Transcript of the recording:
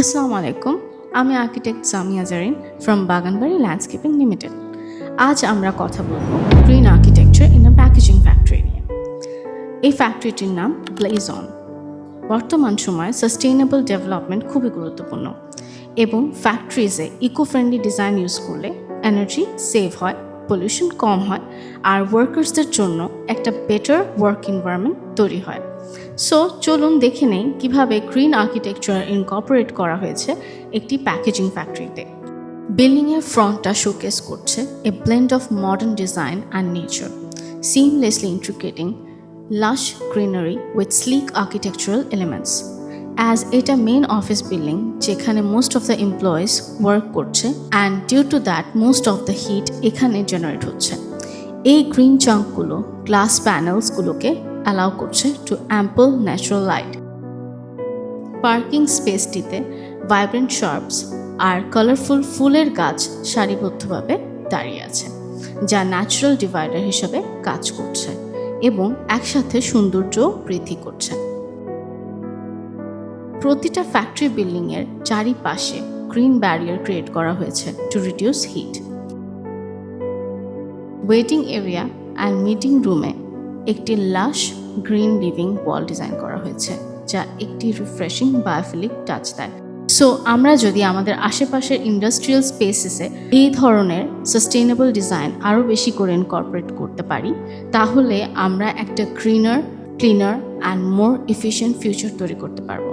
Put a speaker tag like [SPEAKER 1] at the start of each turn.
[SPEAKER 1] আসসালামু আলাইকুম। আমি architect Samia Zarin from Baganbari landscaping limited আজ আমরা কথা বলব green architecture in a packaging factory নিয়ে। এই ফ্যাক্টরিটির নাম ব্লেজ অন বর্তমান সময়ে সাস্টেইনেবল ডেভেলপমেন্ট খুবই গুরুত্বপূর্ণ এবং ফ্যাক্টরিজে ইকো ফ্রেন্ডলি ডিজাইন ইউজ করলে এনার্জি সেভ হয়। পলিউশন কম হয় আর ওয়ার্কার্সদের জন্য একটা বেটার ওয়ার্ক এনভায়রনমেন্ট তৈরি হয় সো চলুন দেখে নেই কীভাবে গ্রিন আর্কিটেকচার ইনকর্পোরেট করা হয়েছে একটি প্যাকেজিং ফ্যাক্টরিতে বিল্ডিংয়ের ফ্রন্টটা শোকেস করছে a blend of modern design and nature seamlessly intricating lush greenery with sleek architectural elements. As এটা মেন অফিস বিল্ডিং যেখানে most of the employees work করছে and due to that most of the heat এখানে generate হচ্ছে। এই green চাঙ্কগুলো glass প্যানেলসগুলোকে allow করছে to ample natural light parking স্পেসটিতে vibrant শার্পস আর কালারফুল ফুলের গাছ সারিবদ্ধভাবে দাঁড়িয়ে আছে, যা ন্যাচারাল ডিভাইডার হিসেবে কাজ করছে এবং একসাথে সৌন্দর্য বৃদ্ধি করছে। প্রতিটা ফ্যাক্টরি বিল্ডিংয়ের চারিপাশে গ্রিন ব্যারিয়ার ক্রিয়েট করা হয়েছে to reduce heat waiting area and meeting রুমে একটি লাশ গ্রিন লিভিং ওয়াল ডিজাইন করা হয়েছে, যা একটি রিফ্রেশিং বায়োফিলিক টাচ দেয়। সো আমরা যদি আমাদের আশেপাশের ইন্ডাস্ট্রিয়াল স্পেসেসে এই ধরনের সাস্টেইনেবল ডিজাইন আরও বেশি করে ইনকর্পোরেট করতে পারি, তাহলে আমরা একটা greener cleaner and more efficient future তৈরি করতে পারব।